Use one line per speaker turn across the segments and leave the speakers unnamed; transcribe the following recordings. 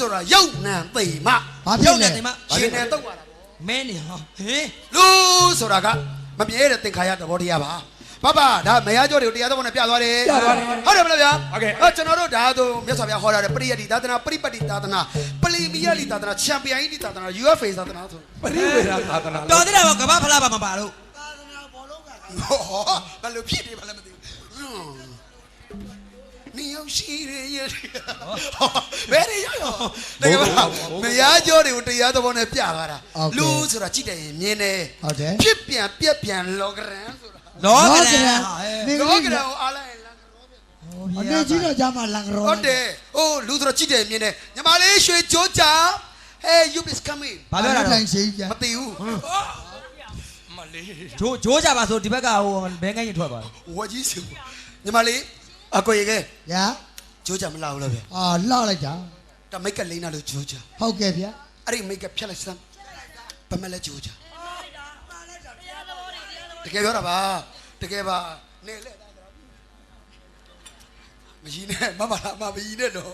ဆိုတာရုပ်နံသိမ
ဘာဖြစ်လဲ
ရုပ်နဲ့တင်မ
ရှင်နဲ့တော့ပါလား
မင်းနေဟောဟေး
လူဆိုတာကမမြဲတဲ့သင်္ခါရသဘောတရားပါဘဘဒါမယားကြောတွေကိုတရားသဘောနဲ့ပြသွားတယ်
ပြသွားတယ်
ဟုတ်တယ်မလားဗျာ
ဟုတ်ကဲ့
ဟောကျွန်တော်တို့ဒါဆိုမြတ်စွာဘုရားဟောတာတဲ့ပရိယတ္တိသာသနာပရိပတ်တိသာသနာပလီမီယလီသာသနာချန်ပီယံလီသာသနာ UFA သာသနာဆို
ပရိဝေဒသာသနာ
တော်သေးတယ်ဗောကဘာဖလားပါမပါလို့
ဟောဘယ်လိုဖြစ်နေပါလဲမသိဘူး နေရောက်ရှိရရဲ့ဘယ်ရရောတကယ်ပါမယားကြောတွေကိုတရားသဘောနဲ့ပြသွားတာလူဆိုတာကြည့်တယ်ရင်မြင်တယ်
ဟုတ်တယ်
ဖြစ်ပြန်ပြက်ပြန်လောကရန်ဆိုတာ
လောကရန်
လောကရန်
ဟာဟဲ့
နေ
လောကရန်ကိုအားလိုက်လန်
အနေကြီးတော့ကြာမှလန်ကရော
ဟုတ်တယ်ဟိုလူဆိုတော့ကြည့်တယ်မြင်တယ်ညီမလေးရွှေကြိုးကြ Hey you is coming
ဘာပြောတာ
တို
တော့
င်ရှိကြ
မသိဘူး
မလေး
ဂျိုးဂျိုးကြပါဆိုဒီဘက်ကဟိုဘဲငယ်ကြီးထွက်ပါ
ဝကြီးစီညီမလေး အကိုရေကဲ
ညာ
ကြိုးကြမလာဘူးလားဗျ
အာလှလိုက်တာ
ဒါမိတ်ကလိမ့်နာလို့ကြိုးကြ
ဟုတ်ကဲ့ဗျာ
အဲ့ဒီမိတ်ကဖြတ်လိုက်စမ်းဗမလဲကြိုးကြတကယ်ပြောတာပါတကယ်ပါနေလဲမကြီးနဲ့မမလာမမကြီးနဲ့တော့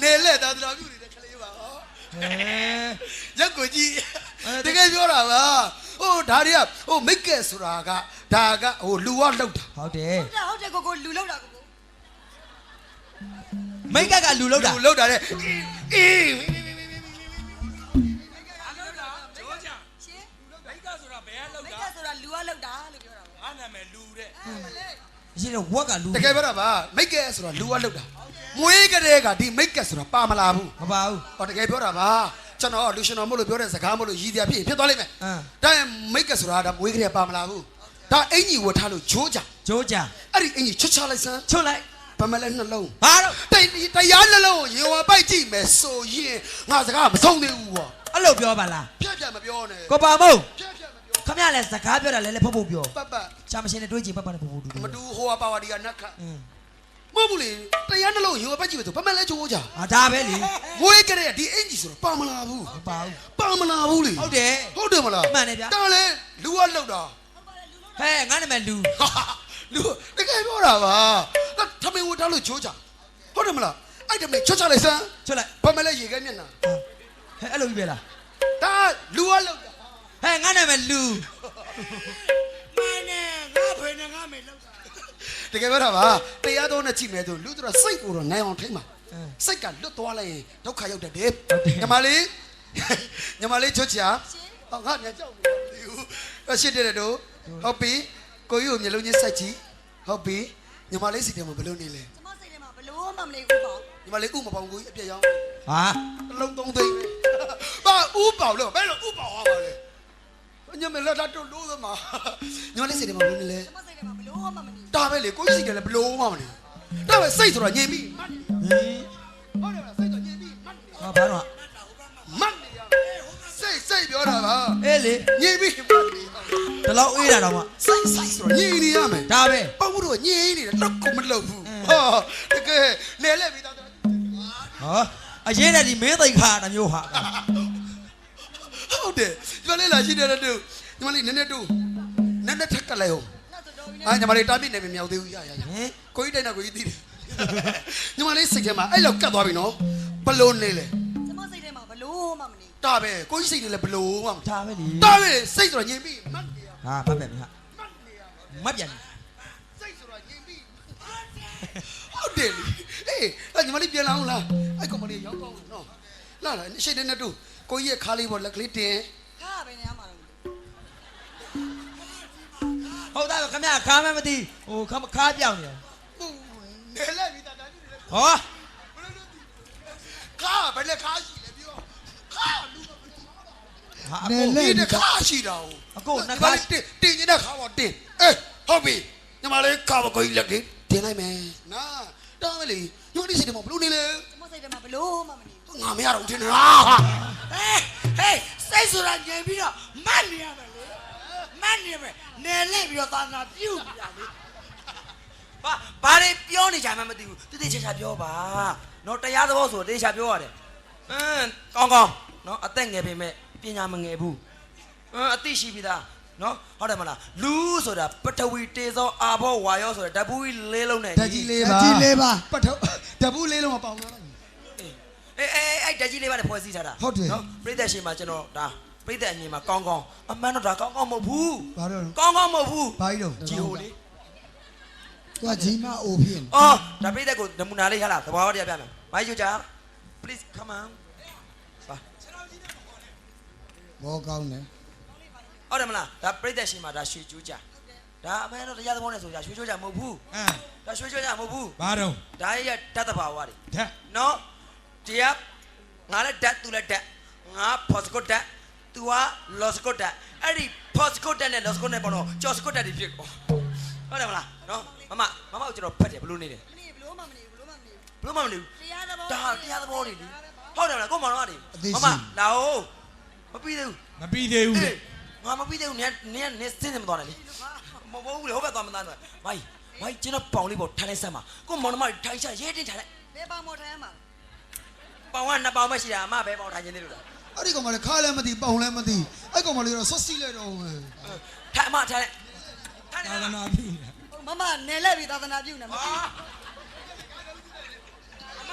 နေလဲသာသနာပြုနေတဲ့ကလေးပါဟော
ဟဲ
ရက်ကိုကြည့်တကယ်ပြောတာပါဟိုဒါတွေကဟိုမိတ်ကဲဆိုတာကဒါကဟိုလူဝလောက်တာ
ဟုတ်တယ်
ဟုတ်တယ်ဟုတ်တယ်ကိုကိုလူလောက်တာကိုကို
မိတ်ကကလူလောက်တာ
လူလောက်တာတဲ့အေး
ရှင်
မိကဆိုတာဘယ်ကလောက်
မိ
တာ
တ်ကဆိုတာလူကလောက်တာလို့ပြောတာပေါ့
အားနာမည်လူတဲ့
မလေး
ရှိတော့ဝက်ကလူ
တကယ်ပြောတာပါမိတ်ကဲဆိုတာလူဝလောက်တာမွေးကလေးကဒီမိတ်ကဲဆိုတာပါမလာဘူး
မပါဘူး
ဟောတကယ်ပြောတာပါကျွန်တော်လူရှင်တော်မို့လို့ပြောတဲ့စကားမို့လို့ရည်စရာဖြစ်ရင်ဖြစ်သွားလိမ့်မယ်
အင်း
ဒါရင်မိတ်ကဲဆိုတာဒါမွေးကလေးကပါမလာဘူးဒါအင်ကြီးဝတ်ထားလို့ဂျိုးကြ
ဂျိုးကြ
အဲ့ဒီအင်ကြီးချွတ်ချလိုက်စမ်း
ချွတ်လိုက်
ဗမလဲနှလုံး
ဘာတော့
တိတ်တရားနှလုံးကိုရေဝါပိုက်ကြည့်မယ်ဆိုရင်ငါစကားမဆုံးသေးဘူးကွာ
အဲ့လိုပြောပါလား
ပြက်ပြက်မပြောနဲ့
ကိုပါမုံ
ပြက်ပြက်မပြော
ခမရလဲစကားပြောတာလဲလဲဖုတ်ဖုတ်ပြော
ပတ်ပတ်
ရှာမရှင်နဲ့တွေးကြည့်ပတ်ပတ်နဲ့ဖုတ်ဖုတ်တူတူ
မတူဟိုဟာပါဝါဒီကနတ်ခတ်
အင်း
မဟုတ်ဘူးလေတရားနှလုံးရေဝါပိုက်ကြည့်မယ်ဆိုဗမလဲချိုးကြ
အာဒါပဲလေ
မွေးကလေးကဒီအင်ကြီးဆိုတော့ပါမလာဘူး
မပါဘူး
ပါမလာဘူးလေ
ဟုတ်တယ်
ဟုတ်တယ်မလား
မှန်တယ်ဗျာ
ဒါလေလူကလောက်တာ
ဟဲ့ငါနာမည်လူ
ဟာလူတကယ်ပြောတာပါဒါထမင်းဝတ်ထားလို့ချိုးကြဟုတ်တယ်မလားအဲ့တမင်းချွတ်ချလိုက်စမ်း
ချွတ်လိုက်
ဗမလဲရေခဲမျက်နှာ
ဟဲ့အဲ့လိုကြီးပဲလား
ဒါလူကလောက်တာ
ဟဲ့ငါနာမည်လူ
မနဲ့ငါဖေနဲ့ငါမေလောက်တာတကယ်ပြောတာပါတရားတော်နဲ့ကြည့်မယ်ဆိုလူတို့စိတ်ကိုတော့နိုင်အောင်ထိမ့်ပါ
အင်း
စိတ်ကလွတ်သွားလိုက်ရင်ဒုက္ခရောက်တတ်တယ်ညီမလေးညီမလေးချွတ်ချာဟောငါမြန်ကြောက်နေတယ်ဘူးအရှိတဲ့တို့ဟုတ်ပြီကိုကြီးကိုမျိုးလုံးချင်းစိုက်ကြည့်ဟုတ်ပြီညီမလေးစီတယ်မဘယ်လိုနေလဲ
ကျမစိတ်ထဲမှာဘလို့မှမလေးဘူးပေါ့
ညီမလေးဥမပေါင်ကိုကြီးအပြက်ရောင်း
ဟာ
တစ်လုံးသုံးသိန်းပဲပါဥပေါလို့ဘယ်လိုဥပေါဟောပါလဲ ညမလက်တော့လို့သမားညီမလေးစီတယ်မဘယ်လိုနေလဲ
ကျမစိတ်ထဲမှာဘလို့မှမနေ
ဒါပဲလေကိုကြီးစီတယ်လည်းဘလို့မှမနေဒါပဲစိတ်ဆိုတာညင်ပြီမှတ်နေ
ဟင်း
ဟုတ်တယ်မလားစိတ်တော့ညင်ပြီမှတ်နေ
ဟာဘာတော့
မှတ်နေရစိတ်စိတ်ပြောတာပါ
အေးလေ
ညင်ပြီမှတ်နေ
ဒီလောက်အေးတာတော့မှ
စိတ်စိတ်ဆိုတော့ညင်နေရမယ်
ဒါပဲ
ပေါ့ဘူးတော့ညင်နေတယ်တော့ကိုမလုပ်ဘူး
အင်း
ဟောတကယ်လဲလဲပြီးသားတော့
ဟောအရင်တည်းဒီမင်းသိခါတစ်မျိုးဟာ
ဟုတ်တယ်ဒီမလေးလာရှိတယ်တူဒီမလေးနည်းနည်းတူနည်းနည်းထက်ကလိုက်အောင်
နောက်ဆိုတော့
အာညီမလေးတားပြစ်နေမမြောက်သေးဘူးရရရ
ဟင်
ကိုကြီးတိုင်းတော့ကိုကြီးသိတယ်ညီမလေးစိတ်ထဲမှာအဲ့လောက်ကတ်သွားပြီနော်ဘလို့နေလဲ
ကျမစိတ်ထဲမှာဘလို့မှမနေ
ဒါပဲကိုကြီးစိတ်နေလဲဘလို့မှမ
ဒါပဲလေ
ဒါပဲစိတ်ဆိုတော့ညင်ပြီမှတ်နေရ
ဟာမှတ်ပြန်ပြီဟာ
မှတ်နေရ
မှတ်ပြန်ပြီ
စိတ်ဆိုတော့ညင်ပြီဟုတ်တယ်လေအေးအဲ့ညီမလေးပြန်လာအောင်လားအဲ့ကောင်မလေးရောက်တော့နော်လာလာရှိတဲ့နဲ့တူ ကိုကြီးရဲ့ခါလေးပေါ်လက်ကလေးတင်
ခါပဲနေရမှာတော့
ဟုတ်သားပဲခမရခါမှမသိဟိုခမခါပြောင်းနေတယ်
ဟုတ်နေလဲပြီတာတာပြီလေ
ဟော
ခါဘယ်နဲ့ခါရှိလဲပြောခါလူက
ဟာအ
နေ
ကို
လဲ
ဒီတစ်ခါရှိတာဟုတ်
အကိုနှစ်
ဒီ
ခါ
မလေးတင်တင်နေတဲ့ခါပေါ်တင်အေးဟုတ်ပြီညီမလေးခါပေါ်ကိုကြီးလက်လေးတင်လိုက်မယ်နာတောင်းမလေးညို့ဒီစိတ်ထဲမှာဘလို့နေလဲ
ကျမစိတ်ထဲမှာဘလို့မှမနေဘူး
ငါမရတော့တင်လား ဟာ
ဟေးစိတ်ဆိုတာငြိမ်ပြီးတော့မတ်နေရမယ်လေမတ်နေမယ်နယ်လက်ပြီးတော့သာနာပြုတ်ပြလေ
ဘာဘာတွေပြောနေကြမှမသိဘူးတိတိကျကျပြောပါနော်တရားသဘောဆိုတိတိကျပြောရတယ်အင်းကောင်းကောင်းနော်အသက်ငယ်ပေမဲ့ပညာမငယ်ဘူးအင်းအသိရှိပြီသားနော်ဟုတ်တယ်မလားလူဆိုတာပထဝီတေဇောအာဘောဝါယောဆိုတဲ့ဓာတ်ဘူးကြီးလေးလုံးနဲ့
ဓာကြီးလေးပါ
ဓာကြီးလေးပါ
ပတ်ထုတ်ဓာဘူးလေးလုံးမပေါအောင်လား
အေးအေးအဲ့တက်ကြီးလေးပါနဲ့ဖွဲ့စည်းထားတာ
ဟုတ်တယ်
နော်ပြိသက်ရှင်မှာကျွန်တော်ဒါပြိသက်အမြင်မှာကောင်းကောင်းအမှန်တော့ဒါကောင်းကောင်းမဟုတ်ဘူး
ဘာလို့လဲ
ကောင်းကောင်းမဟုတ်ဘူး
ဘာကြီးတော့
ဂျီဟိုလေး
သူကဂျီမအိုဖြစ်နေ
အော်ဒါပြိသက်ကိုနမူနာလေးဟလားသဘာဝတရားပြမယ်မိုင်းယူကြ please come on ပါ
ဘောကောင်းတယ်
ဟုတ်တယ်မလားဒါပြိသက်ရှင်မှာဒါရွှေကြိုးကြဒါအမှန်တော့တရားသဘောနဲ့ဆိုကြရွှေကြိုးကြမဟုတ်ဘူး
အမ်
ဒါရွှေကြိုးကြမဟုတ်ဘူး
ဘာတော့
ဒါရဲ့ဓာတ်သဘာဝတွေ
ဓာတ်
နော် တရားငါလည်းဓာတ်သူလည်းဓာတ်ငါဖော်စကုတ်ဓာတ်သူကလော်စကုတ်ဓာတ်အဲ့ဒီဖော်စကုတ်ဓာတ်နဲ့လော်စကုတ်နဲ့ပေါ့နော်ကျော်စကုတ်ဓာတ်တွေဖြစ်ကုန်ဟုတ်တယ်မလားနော်မမမမကိုကျွန်တော်ဖတ်တယ်ဘလို့နေတယ်
မနေဘလို့မှမနေဘလို့မှမနေ
ဘလို့မှမနေဘူး
တရားသဘော
ဒါတရားသဘောတွေလေဟုတ်တယ်မလားကိုမောင်တော်ကလေမမလာဟုတ်မပြီးသေးဘူး
မပြီးသေးဘူးလေ
အေးငါမပြီးသေးဘူးနင်နင်နင်စင်းနေမသွားနဲ့လေမဟုတ်ဘူးလေဟုတ်ပဲသွားမသားနဲ့မိုင်းမိုင်းကျွန်တော်ပေါင်လေးပေါ့ထိုင်လိုက်စမ်းပါကိုမောင်တော်မထိုင်ချရဲတင်ထိုင်လိုက်
ဘယ်ပေါင်မော်ထိုင်ရမှာ
ပေါင်ကနှစ်ပေါင်ပဲရှိတာအမပဲပေါင်ထိုင်နေတယ်လို့လား
အဲ့ဒီကောင်မလေးခါလည်းမသိပေါင်လည်းမသိအဲ့ကောင်မလေးတော့ဆွတ်စီလိုက်တော့မယ်
ထိုင်အမထိုင်လိုက်ထိုင်နေ
သာသ
လား
နာပြုနေ
ဟုတ်မမနယ်လက်ပြီးသာသနာပြုနေမှာ
အာအမ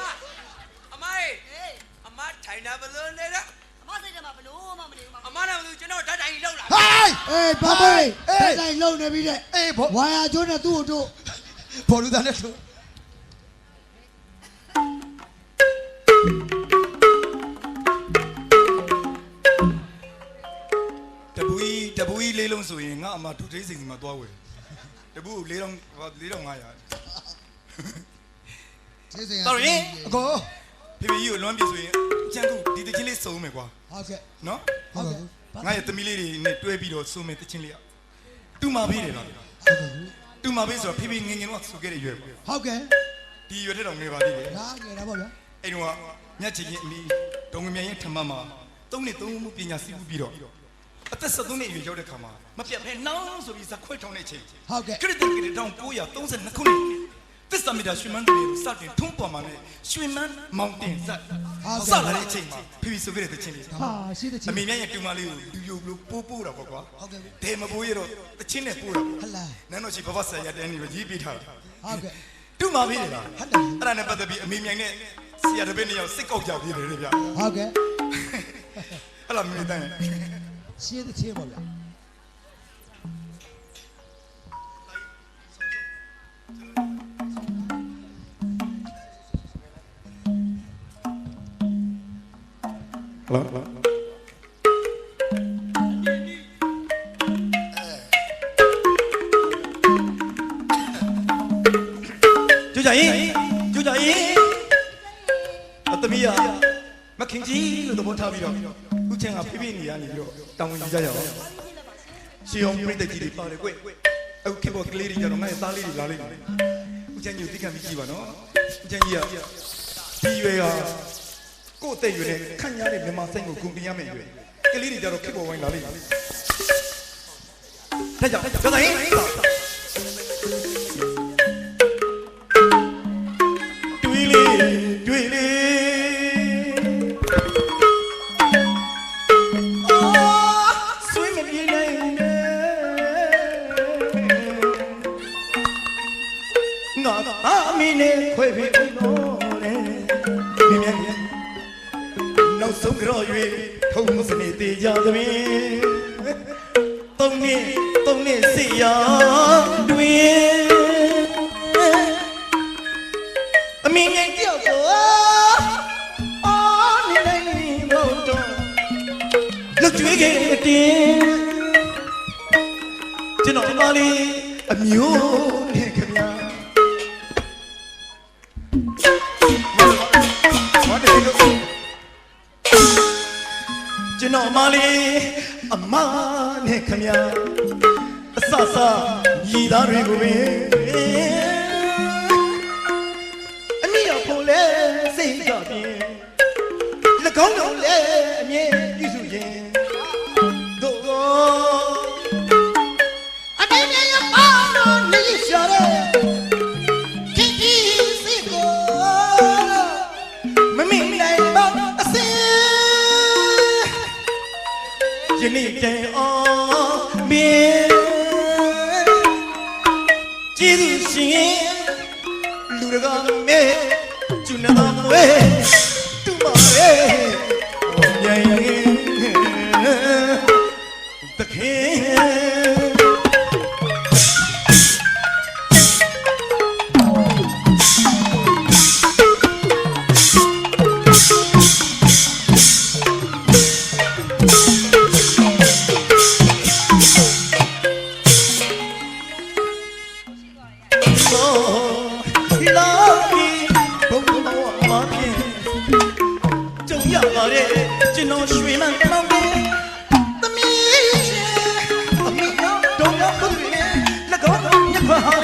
အမရေ
ဟေး
အမထိုင်နေဘလို့နေတော့
အမစိတ်ထဲမှာဘလို့မှမနေဘူးမ
အမနဲ့မသူကျွန်တော်ဓာတ်တိုင်လောက်လာ
ဟိုင်း
အေးဘာမေးတိုက်တိုင်းလုံနေပြီတဲ့
အေးဘော
ဝါယာကျိုးနဲ့သူ့တို့
ဘောလူသားနဲ့တို့
တပူကြီးတပူကြီးလေးလုံးဆိုရင်ငါအမဒုတိယစိန်စီမှာသွားဝယ်တပူလေးလုံးလေးလုံး900
ကျေးဇူး
တော်ရင်
အကို
ဖေဖေကြီးကိုလွမ်းပြဆိုရင်ကျန်ကူဒီတချင်းလေးစုံမယ်ကွာ
ဟုတ်ကဲ့
နော်
ဟုတ်ကဲ့
ငါရဲ့သမီးလေးတွေနဲ့တွဲပြီးတော့စုံမယ်တချင်းလေးอ่ะတူမာပေးတယ်လား
ဟုတ်ကဲ့
တူမာပေးဆိုတော့ဖေဖေငငယ်တော့စုခဲ့တဲ့ရွယ်ပေါ့
ဟုတ်ကဲ့
ဒီရွယ်ထက်တော့ငယ်ပါသေးတယ်
ဒါငယ်တာပေါ့ဗျာ
အဲ့တော့ညက်ချင်ရင်အမီဒေါငမြန်ရဲ့ထမမှာသုံးနှစ်သုံးမှုပညာစီးပူးပြီးတော့အသက်73နှစ်အရွယ်ရောက်တဲ့ခါမှာမပြတ်ဖဲနောင်းဆိုပြီးဇက်ခွဲထောင်းတဲ့အချိန်
ဟုတ်ကဲ့
ခရစ်တန်ကလေးတောင်932ခုနှစ်သစ္စာမီတာရွှေမန်းတွေစတင်ထုံးပေါ်မှာနဲ့ရွှေမန်းမောင်တင်ဇက်စလာတဲ့အချိန်မှာဖီဖီဆိုခဲ့တဲ့ချင်းလေး
ဟာရှိတဲ့ချ
အ
င်
မေမြတ်ရဲ့တူမလေးကိုလူယိုဘလို့ပိုးပိုးတာပေါ့ကွာ
ဟုတ်ကဲ့
ဒဲမပိုးရတော့တချင်းနဲ့ပိုးတာပေါ့
ဟလာ
နန်းတော်ရှိဘဘဆရာတဲနေလို့ရေးပေးထားတာ
ဟုတ်ကဲ့
တူမဖေးတယ်လား
ဟုတ်တယ်
အဲ့ဒါနဲ့ပတ်သက်ပြီးအမေမြိုင်နဲ့ ဆရာတပည့်နှစ်ယောက်စစ်ကောက်ကြပြေးတယ်လေဗျ
ဟုတ်ကဲ့
အဲ့လားမင်းတန်း
ရှိတဲ့ချင်းပေါ့ဗျာ
ဟုတ်လား သမီးရမခင်ကြီးလို့သဘောထားပြီးတော့ခုချင်းကဖိဖိနေရနေပြီးတော့တောင်းဝင်ကြရအောင်ရှီအောင်ပြိတ္တကြီးတွေပါတယ်ကွအခုခေတ်ပေါ်ကလေးတွေကြတော့ငါ့ရဲ့သားလေးတွေလာလိမ့်မယ်ခုချင်းကြီးကိုသိခံပြီးကြည့်ပါနော်ခုချင်းကြီးကဒီရွယ်ကကိုယ့်အသက်ရွယ်နဲ့ခန့်ညားတဲ့မြန်မာစိတ်ကိုဂုဏ်တင်ရမယ်ရွယ်ကလေးတွေကြတော့ခေတ်ပေါ်ဝိုင်းလာလိမ့်မယ်ဒါကြောင့်ကျူကြရင် နဲ့ခွဲပြီးဦးတော့လေမြင်မြင်နောက်ဆုံးကြော်၍ထုံးစနေသေးကြသမီးသုံးနှစ်သုံးနှစ်စီရတွင်အမင်းငယ်တယောက်ကိုအော်နေနိုင်နေမို့တော့လွတ်ကျွေးခဲ့တဲ့ကျွန်တော်မလေးအမျိုးနဲ့ လေးအမနဲ့ခင်ဗျာအဆဆညီသားတွေကိုပဲ ကောင်း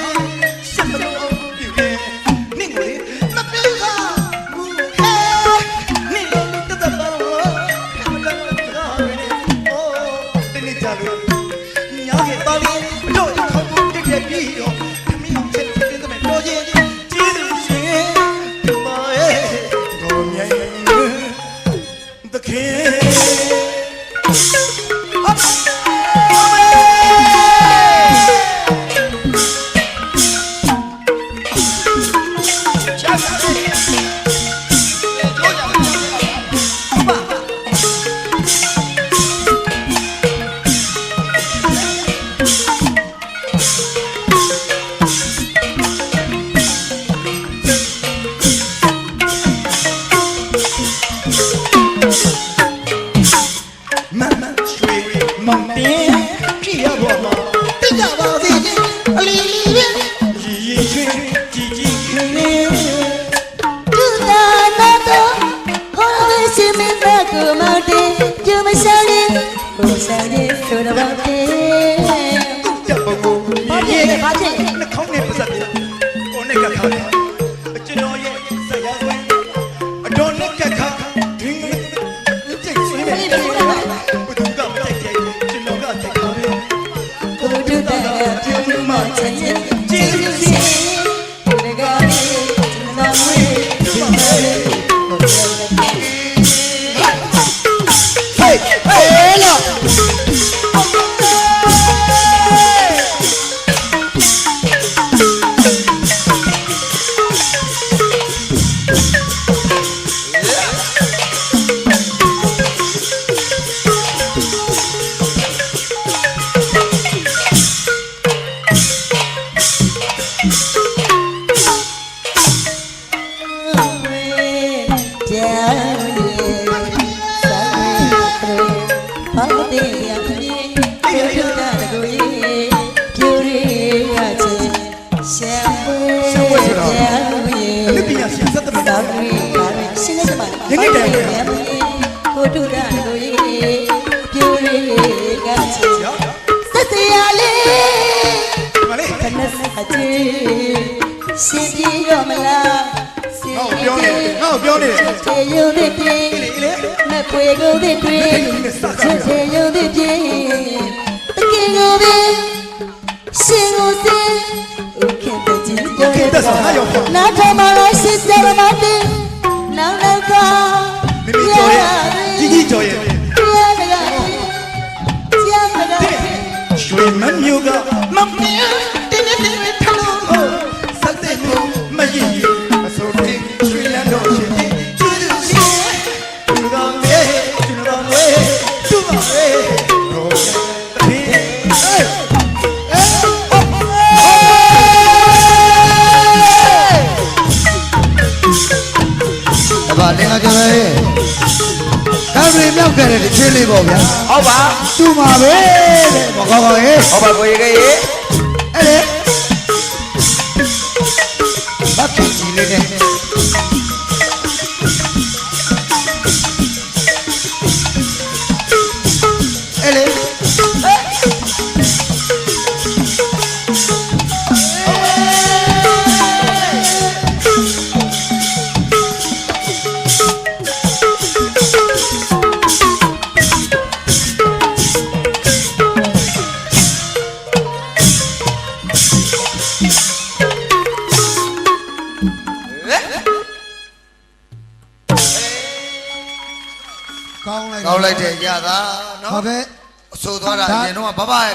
နေမှာကိုတူတာတ
ကူရီပြူရီရချင်သက်စရာ
လေးမလေးခဏစအချေရှင်ပြေရောမလားရှင်
ငါ့ကိုပြောနေတယ်ငါ့ကိုပြောနေတယ်
ချေရုံနဲ့ပြေမပွေကိုတဲ့တွေ့ချေချေရုံနဲ့ပြေတကယ်ကိုပဲရှင်ကိုစင်ဥခင်တကြီးနား လင်္ကာကျ
မဲကာရီမြောက်
ခဲ့တဲ့ဒီချင်းလေးပေါ့ဗျာ
ဟုတ်ပါ
တူမှာပဲတဲ့မကောင်းကောင်းရေး
ဟုတ်ပါကိုရေကြီးရေ
အဲ့လေဘာဖြစ်ကြီးလေးနဲ့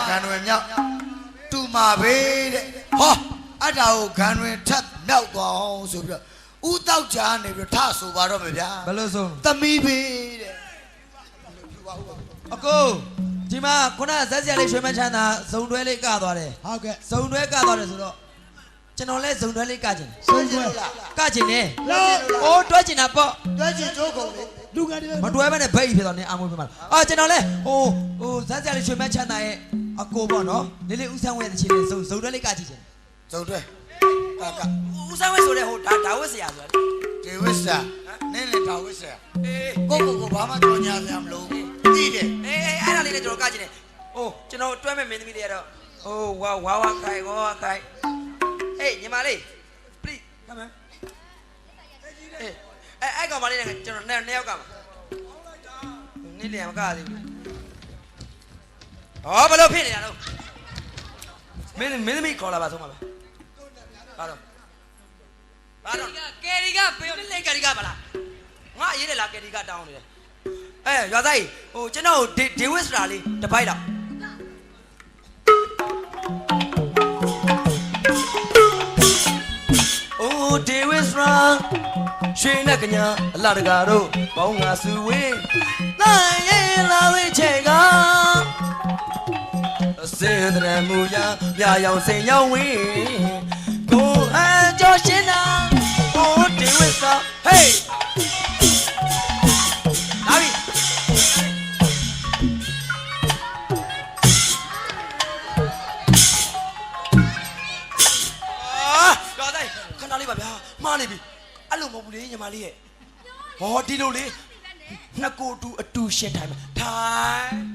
တော့
က
ဘဘရဲ့ခံတွင်မြောက်တူမှာပဲတဲ့ဟောအဲ့ဒါကိုခံတွင်ထပ်မြောက်သွားအောင်ဆိုပြီးတော့ဥတောက်ကြနေပြီးတော့ထဆိုပါတော့မယ်ဗျာ
ဘယ်လိုဆို
သမီးပဲတဲ့
အကိုဒီမှာခုနကဇက်စရာလေးရွှေမချမ်းသာဇုံတွဲလေးကသွားတယ်
ဟုတ်ကဲ့
ဇုံတွဲကသွားတယ်ဆိုတော့ကျွန်တော်လည်းဇုံတွဲလေးကကျင်
ဆွေးကြလား
ကကျင်တယ်အိုးတွဲကျင်တာပေါ့
တွဲချင်ကျိုးကုန်လေ
လူကတည်းက
မတွဲဘဲနဲ့ဘိတ်ဖြစ်တော့နေအမွေးပြမှာအာကျွန်တော်လည်းဟိုဟိုဇက်စရာလေးရွှေမချမ်းသာရဲ့ အကိုပေါ့နော်လေးလေးဦးဆန်းဝဲတဲ့ချင်းလေးဇုံဇုံတွဲလေးကကြည့်ချင်
ဇုံတွဲကက
ဦးဆန်းဝဲဆိုတဲ့ဟိုဒါဒါဝက်ဆရာဆိုတာ
ဒေဝစ်စာနင်းလေတာဝစ်ဆရာ
အေး
ကိုကိုကိုဘာမှကြော်ညာစရာမလိုသိတယ်
အေးအေးအဲ့ဒါလေးလည်းကျွန်တော်ကကြည့်နေဟိုကျွန်တော်တွဲမဲ့မင်းသမီးတွေကတော့ဟိုဝါဝါဝါခိုင်ဝါဝါခိုင်အေးညီမလေး please come on အေးအဲ့အဲ့ကောင်မလေးနဲ့ကျွန်တော်နှစ်နှစ်ယောက်ကမှာနေ့လည်မကသေးဘူး ဟောဘယ်လိုဖြစ်နေတာတော့မင်းမင်းသမီးခေါ်လာပါဆုံးပါဘာတော့ဘာတော့
ကယ်ရီကဘေး
ဘယ်လေကရီကပါလားငါရေးတယ်လားကရီကတောင်းနေတယ်အဲရွာသားကြီးဟိုကျွန်တော်ဒေဒေဝစ်စတာလေးတစ်ပိုက်တော့အိုးဒေဝစ်စရာရွှေနဲ့ကညာအလာတကာတို့ပေါင်းငါစုဝေးနိုင်ရင်လာဝေးချေကအ စင်တရမူရာပြရောင်စင်ရောက်ဝေးကိုဟန်ကြောရှင်းနာအိုးဒေဝစ်စရာဟေးလာပြီအာတော်တိုင်းခဏလေးပါဗျာမှားနေပြီအဲ့လိုမဟုတ်ဘူးလေညီမလေးရဲ့ဟောဒီလိုလေနှစ်ကိုတူအတူရှင်းထိုင်မှာထိုင်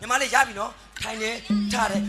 ညီမလေးရပြီနော်ထိုင်နေထားတယ်